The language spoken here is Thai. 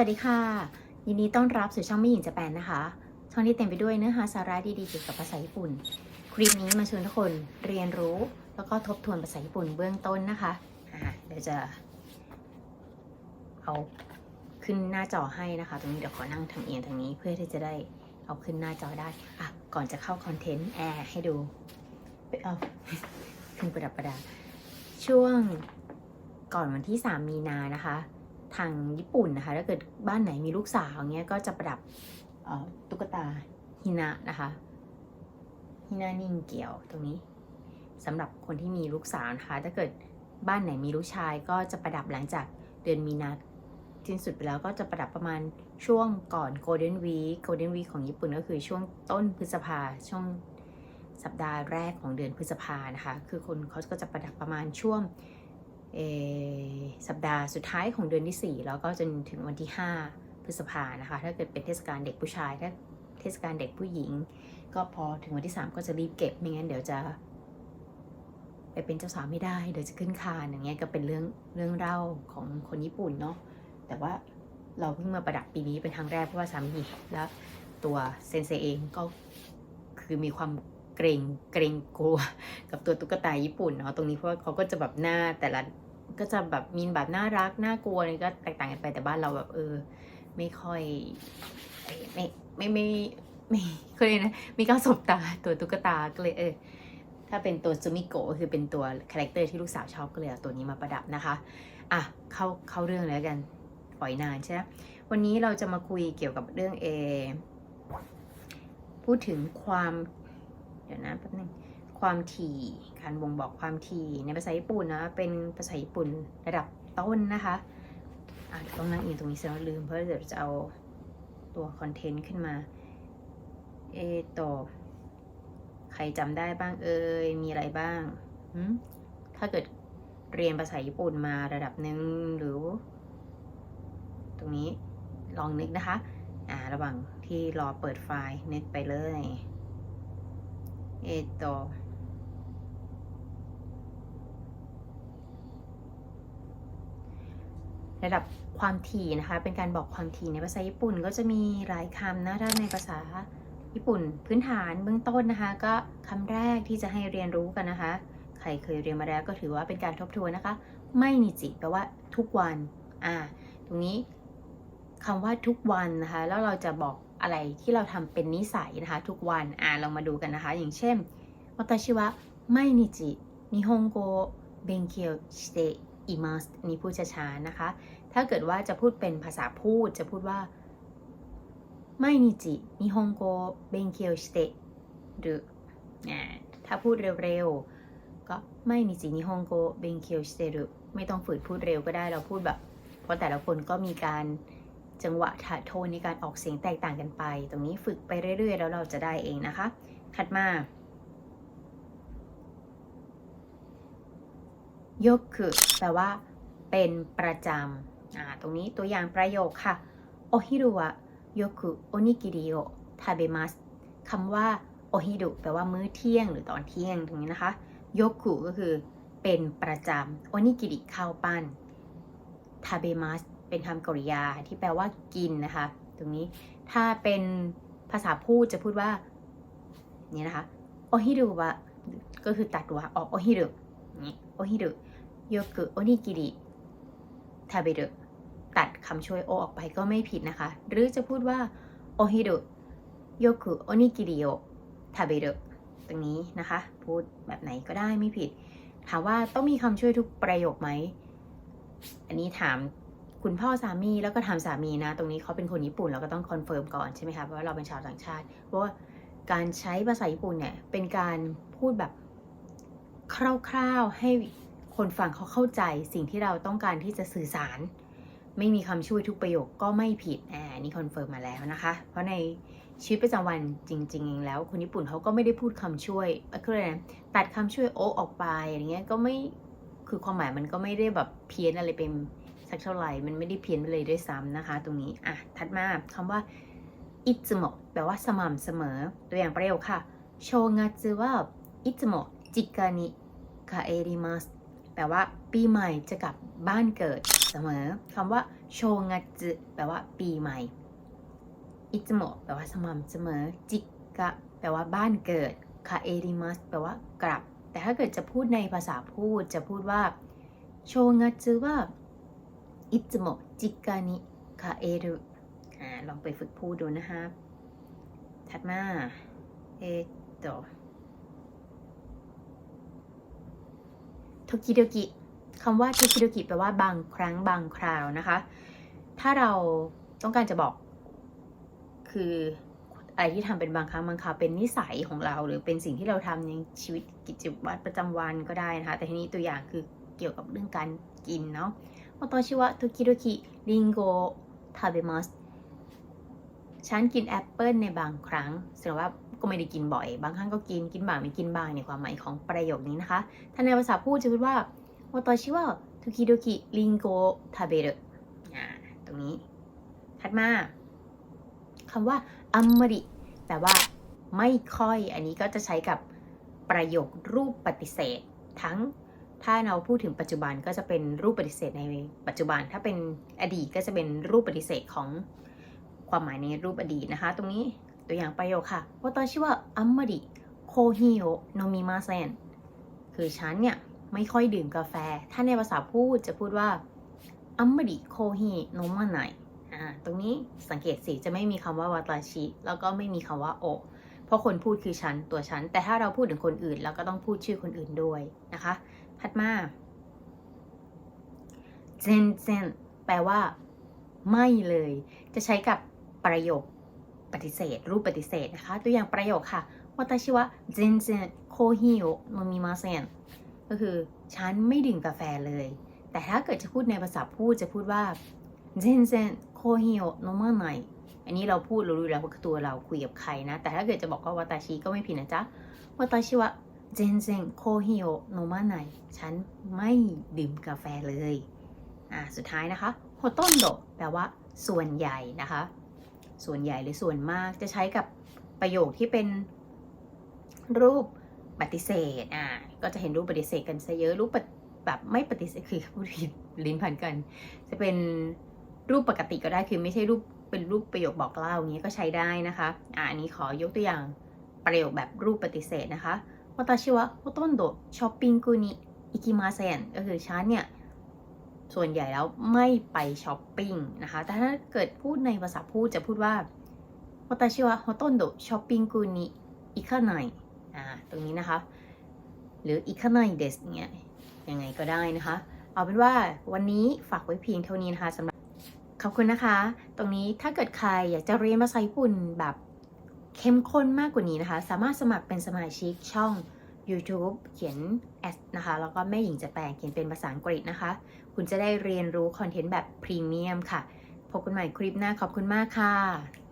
วัสดีค่ะ ยินดีต้อนรับสู่ช่องไม่หญิงจะแปนนะคะ ช่องที่เต็มไปด้วยเนื้อหาสาระดีๆเกี่ยวกับภาษาญี่ปุ่น คลิปนี้มาชวนทุกคนเรียนรู้ แล้วก็ทบทวนภาษาญี่ปุ่นเบื้องต้นนะคะเดี๋ยวจะเอาขึ้นหน้าจอให้นะคะ ตรงนี้เดี๋ยวขอนั่งทางเอียงทางนี้เพื่อที่จะได้เอาขึ้นหน้าจอได้อะก่อนจะเข้าคอนเทนต์แอร์ให้ดูเอาขึ้นประดับประดาช่วงก่อนวันที่ 3 มีนานะคะ ทางญี่ปุ่นนะคะ ถ้าเกิดบ้านไหนมีลูกสาวเงี้ยก็จะประดับตุ๊กตาฮินะนะคะฮินานิ่งเกี่ยวตรงนี้สำหรับคนที่มีลูกสาวนะคะ ถ้าเกิดบ้านไหนมีลูกชายก็จะประดับหลังจากเดือนมีนาสิ้นสุดไปแล้วก็จะประดับประมาณช่วงก่อน Golden Week Golden Week ของญี่ปุ่นก็คือช่วงต้นพฤษภาช่วงสัปดาห์แรกของเดือนพฤษภานะคะ คือคนเขาก็จะประดับประมาณช่วง สัปดาห์สุดท้ายของเดือนที่ 4 แล้วก็จนถึงวันที่ 5 พฤษภานะคะ ถ้าเกิดเป็นเทศกาลเด็กผู้ชาย ถ้าเทศกาลเด็กผู้หญิง ก็พอถึงวันที่ 3 ก็จะรีบเก็บ ไม่งั้นเดี๋ยวจะ ไปเป็นเจ้าสาวไม่ได้ เดี๋ยวจะขึ้นคานอย่างเงี้ย ก็เป็นเรื่องเรื่องเล่าของคนญี่ปุ่นเนาะ แต่ว่าเราเพิ่งมาประดับปีนี้เป็นครั้งแรกเพราะว่าสามีแล้วตัวเซนเซเองก็คือมีความเกรงเกรงกลัวกับตัวตุ๊กตาญี่ปุ่นเนาะ ตรงนี้เพราะว่าเขาก็จะแบบหน้าแต่ละ ก็จะแบบมีแบบน่ารักน่ากลัวนี่ก็แตกต่างกันไปแต่บ้านเราแบบเออ ไม่ค่อยไม่ไม่ไม่ไม่เคยกนะม่กล้าสบตาตัวตุ๊กตาก็เลยเออถ้าเป็นตัวซูมิโกะก็คือเป็นตัวคาแรคเตอร์ที่ลูกสาวชอบก็เลยเอาตัวนี้มาประดับนะคะอะเข้าเข้าเรื่องแล้วกันปล่อยนานใช่ไหมวันนี้เราจะมาคุยเกี่ยวกับเรื่องเอพูดถึงความ เดี๋ยวนะแป๊บนึง ความถี่การบ่งบอกความถี่ในภาษาญี่ปุ่นนะเป็นภาษาญี่ปุ่นระดับต้นนะคะอะต้องนั่งอียงตรงนี้เสียลืมเพราะเดี๋ยวจะเอาตัวคอนเทนต์ขึ้นมาเอโตอใครจำได้บ้างเอ่ยมีอะไรบ้างถ้าเกิดเรียนภาษาญี่ปุ่นมาระดับหนึ่งหรือ ตรงนี้ลองนึกนะคะ อ่าระหว่างที่รอเปิดไฟล์นึกไปเลยเอโต ระดับความถี่นะคะ เป็นการบอกความถี่ในภาษาญี่ปุ่นก็จะมีหลายคำนะถ้าในภาษาญี่ปุ่นพื้นฐานเบื้องต้นนะคะ ก็คำแรกที่จะให้เรียนรู้กันนะคะ ใครเคยเรียนมาแล้วก็ถือว่าเป็นการทบทวนนะคะ ไม่นิจิแปลว่าทุกวัน อ่า ตรงนี้คำว่าทุกวันนะคะ แล้วเราจะบอกอะไรที่เราทำเป็นนิสัยนะคะ ทุกวัน อ่าเรามาดูกันนะคะ อย่างเช่น私は毎日日本語を勉強して immersed นี่พูดช้าๆนะคะ ถ้าเกิดว่าจะพูดเป็นภาษาพูดจะพูดว่าไม่นิจินิฮงโกเบงเคียวสเตรืถ้าพูดเร็วๆ ก็ไม่นิจินิฮงโกเบงเคียวสเตรืไม่ต้องฝืนพูดเร็วก็ได้เราพูดแบบ เพราะแต่ละคนก็มีการจังหวะถโทนในการออกเสียงแตกต่างกันไป ตรงนี้ฝึกไปเรื่อยๆ แล้วเราจะได้เองนะคะ ถัดมา ยกคือแปลว่า เป็นประจำอ่าตรงนี้ตัวอย่างประโยคค่ะโอฮิรุวะโยคุโอนิกิริโอทาเบมัสคำว่าโอฮิรุแปลว่ามื้อเที่ยงหรือตอนเที่ยงตรงนี้นะคะโยคุก็คือ เป็นประจำโอนิกิริข้าวปั้นทาเบมัสเป็นคำกริยาที่แปลว่ากินนะคะ ตรงนี้ถ้าเป็นภาษาพูดจะพูดว่านี่นะคะโอฮิรุวะก็คือตัดวะออกโอฮิรุ นี่โอฮิรุโยกุโอนิกิริทาเบรุตัดคำช่วยโอออกไปก็ไม่ผิดนะคะ หรือจะพูดว่าโอฮิรุโยกุโอนิกิริโอทาเบรุตรงนี้นะคะ พูดแบบไหนก็ได้ไม่ผิด ถามว่าต้องมีคำช่วยทุกประโยคไหม อันนี้ถามคุณพ่อสามีแล้วก็ถามสามีนะ ตรงนี้เขาเป็นคนญี่ปุ่นเราก็ต้องคอนเฟิร์มก่อนใช่ไหมคะเพราะว่าเราเป็นชาวต่างชาติเพราะว่าการใช้ภาษาญี่ปุ่นเนี่ยเป็นการพูดแบบ คร่าวๆให้คนฟังเขาเข้าใจสิ่งที่เราต้องการที่จะสื่อสาร ไม่มีคำช่วยทุกประโยคก็ไม่ผิดอ่านี่คอนเฟิร์มมาแล้วนะคะ เพราะในชีวิตประจำวันจริง ๆ แล้ว คนญี่ปุ่นเขาก็ไม่ได้พูดคำช่วยเอ่อคืออะไรนะตัดคำช่วยโอออกไปอย่างเงี้ยก็ไม่คือความหมายมันก็ไม่ได้แบบเพี้ยนอะไรเป็นสักเท่าไหร่ มันไม่ได้เพี้ยนไปเลยด้วยซ้ำนะคะ ตรงนี้อะถัดมาคำว่าอิซึโมะแปลว่าสม่ำเสมอ ตัวอย่างประโยคค่ะโชงัตสึว่าอิซึโมะจิกานิ คาเอริมัสแปลว่าปีใหม่จะกลับบ้านเกิดเสมอคำว่าโชงัตสึแปลว่าปีใหม่อิจโมะแปลว่าสม่ำเสมอ จิกะแปลว่าบ้านเกิดคาเอริมัสแปลว่ากลับ แต่ถ้าเกิดจะพูดในภาษาพูดจะพูดว่าโชงัตสึว่าอิจโมะจิกานิคาเอรุลองไปฝึกพูดดูนะคะถัดมาเอっとโทกิโดกิคำว่าโทกิโดกิแปลว่าบางครั้งบางคราวนะคะ ถ้าเราต้องการจะบอก คืออะไรที่ทำเป็นบางครั้งบางคราวเป็นนิสัยของเรา หรือเป็นสิ่งที่เราทำในชีวิตกิจวัตรประจำวันก็ได้นะคะ แต่ทีนี้ตัวอย่างคือเกี่ยวกับเรื่องการกินเนาะว่าตอชื่อว่าโทกิโดกิริงโกทาเบมัสฉันกินแอปเปิลในบางครั้งแสดงว่า ก็ไม่ได้กินบ่อย บางครั้งก็กินกินบ้างไม่กินบ้างในความหมายของประโยคนี้นะคะ ถ้าในภาษาพูดจะพูดว่าว่าตอชื่อว่าโทกิโดกิริงโกทาเบรุตรงนี้ ถัดมาคำว่าอัมมริแปลว่า ไม่ค่อย อันนี้ก็จะใช้กับประโยครูปปฏิเสธ ทั้งถ้าเราพูดถึงปัจจุบันก็จะเป็นรูปปฏิเสธในปัจจุบัน ถ้าเป็นอดีตก็จะเป็นรูปปฏิเสธของความหมายในรูปอดีตนะคะ ตรงนี้ ตัวอย่างประโยคค่ะว่าตอนชื่อว่าอัมมริโคฮิโอโนมิมาเซนคือฉันเนี่ยไม่ค่อยดื่มกาแฟ ถ้าในภาษาพูดจะพูดว่าอัมมริโคฮิโนมาไนอ่าตรงนี้สังเกตสิจะไม่มีคำว่าวาตาชิ แล้วก็ไม่มีคำว่าโอ เพราะคนพูดคือฉัน ตัวฉัน แต่ถ้าเราพูดถึงคนอื่นเราก็ต้องพูดชื่อคนอื่นด้วยนะคะ ถัดมาเซนเซนแปลว่า ไม่เลย จะใช้กับประโยค ปฏิเสธ รูปปฏิเสธนะคะ ตัวอย่างประโยคค่ะว่าตาชิวะเจนเจนโคฮิโอโนมิมาเซนก็คือฉันไม่ดื่มกาแฟเลย แต่ถ้าเกิดจะพูดในภาษาพูดจะพูดว่าเจนเจนโคฮิโอโนมาไนอันนี้เราพูดเราดูแล้วว่าตัวเราคุยกับใครนะ แต่ถ้าเกิดจะบอกว่าวาตาชิก็ไม่ผิดนะจ๊ะวาตาชิวะเจนเจนโคฮิโอโนมาไนฉันไม่ดื่มกาแฟเลย อ่า สุดท้ายนะคะโฮต้นโดแปลว่าส่วนใหญ่นะคะ ส่วนใหญ่หรือส่วนมากจะใช้กับประโยคที่เป็นรูปปฏิเสธ อ่า ก็จะเห็นรูปปฏิเสธกันซะเยอะ รูปแบบไม่ปฏิเสธ คือพูดผิดลิ้นพันกัน จะเป็นรูปปกติก็ได้ คือไม่ใช่รูปเป็นรูปประโยคบอกเล่าอย่างนี้ก็ใช้ได้นะคะ อ่าอันนี้ขอยกตัวอย่างประโยคแบบรูปปฏิเสธนะคะวาตาชิวะโฮโตนโดช้อปปิ้งกุนิอิกิมาเซนก็คือฉันเนี่ย ส่วนใหญ่แล้วไม่ไปช้อปปิ้งนะคะ แต่ถ้าเกิดพูดในภาษาพูดจะพูดว่าวาตาชิวะโฮโตนโดช้อปปิ้งกุนิอิคาไนอ่าตรงนี้นะคะ หรืออิคาไนเดสเนี่ยยังไงก็ได้นะคะ เอาเป็นว่าวันนี้ฝากไว้เพียงเท่านี้นะคะสำหรับขอบคุณนะคะ ตรงนี้ถ้าเกิดใครอยากจะเรียนภาษาญี่ปุ่นแบบเข้มข้นมากกว่านี้นะคะ สามารถสมัครเป็นสมาชิกช่อง YouTube เขียนแอดนะคะ แล้วก็แม่หญิงจะแปลเขียนเป็นภาษาอังกฤษนะคะ คุณจะได้เรียนรู้คอนเทนต์แบบพรีเมียมค่ะ พบกันใหม่คลิปหน้าขอบคุณมากค่ะ